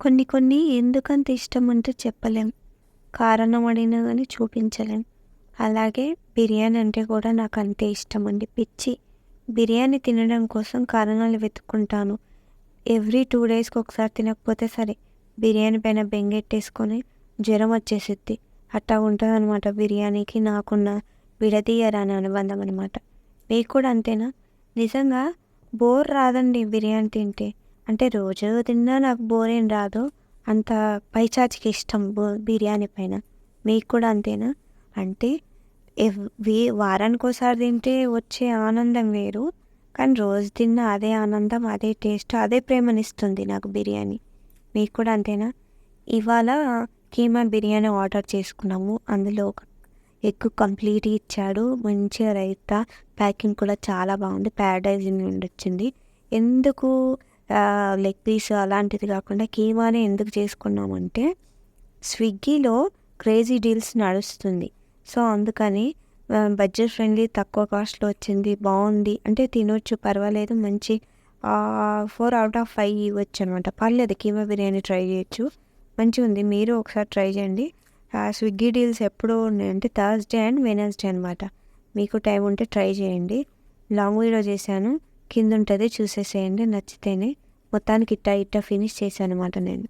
కొన్ని కొన్ని ఎందుకంత ఇష్టం అంటే చెప్పలేం. కారణం అడిగినా కానీ చూపించలేం. అలాగే బిర్యానీ అంటే కూడా నాకు అంతే ఇష్టం అండి. పిచ్చి. బిర్యానీ తినడం కోసం కారణాలు వెతుక్కుంటాను. ఎవ్రీ టూ డేస్కి ఒకసారి తినకపోతే సరే బిర్యానీ పైన బెంగెట్టేసుకొని జ్వరం వచ్చేసిద్ది. అట్టా ఉంటుంది అనమాట బిర్యానీకి నాకున్న విడదీయరాని అనుబంధం అనమాట మీకు కూడా అంతేనా? నిజంగా బోర్ రాదండి బిర్యానీ తింటే. అంటే రోజు తిన్నా నాకు బోర్ ఏం రాదు. అంత పైచాచికి ఇష్టం బో బిర్యానీ పైన. మీకు కూడా అంతేనా? అంటే ఎవ్ వే వారానికి ఒకసారి తింటే వచ్చే ఆనందం వేరు. కానీ రోజు తిన్న అదే ఆనందం అదే టేస్ట్ అదే ప్రేమనిస్తుంది నాకు బిర్యానీ. మీకు కూడా అంతేనా? ఇవాళ కీమా బిర్యానీ ఆర్డర్ చేసుకున్నాము. అందులో ఎక్కువ ఎగ్ కంప్లీట్ ఇచ్చాడు. మంచిగా రైతా. ప్యాకింగ్ కూడా చాలా బాగుంది. ప్యారడైజ్ నుండి వచ్చింది. ఎందుకు లెగ్ పీస్ అలాంటిది కాకుండా కీమానే ఎందుకు చేసుకున్నామంటే స్విగ్గీలో క్రేజీ డీల్స్ నడుస్తుంది. సో అందుకని బడ్జెట్ ఫ్రెండ్లీ తక్కువ కాస్ట్లో వచ్చింది బాగుంది. అంటే తినొచ్చు పర్వాలేదు మంచి ఫోర్ అవుట్ ఆఫ్ ఫైవ్ ఇవ్వచ్చు అనమాట పర్లేదు కీమా బిర్యానీ ట్రై చేయొచ్చు. మంచిగా ఉంది మీరు ఒకసారి ట్రై చేయండి. స్విగ్గీ డీల్స్ ఎప్పుడు ఉన్నాయంటే థర్స్డే అండ్ వెనస్డే అనమాట. మీకు టైం ఉంటే ట్రై చేయండి. లాంగ్ వీడియో చేశాను కింద ఉంటుంది చూసేసేయండి నచ్చితేనే. మొత్తానికి ఇట్టా ఇట్టా ఫినిష్ చేశాను అనమాట నేను.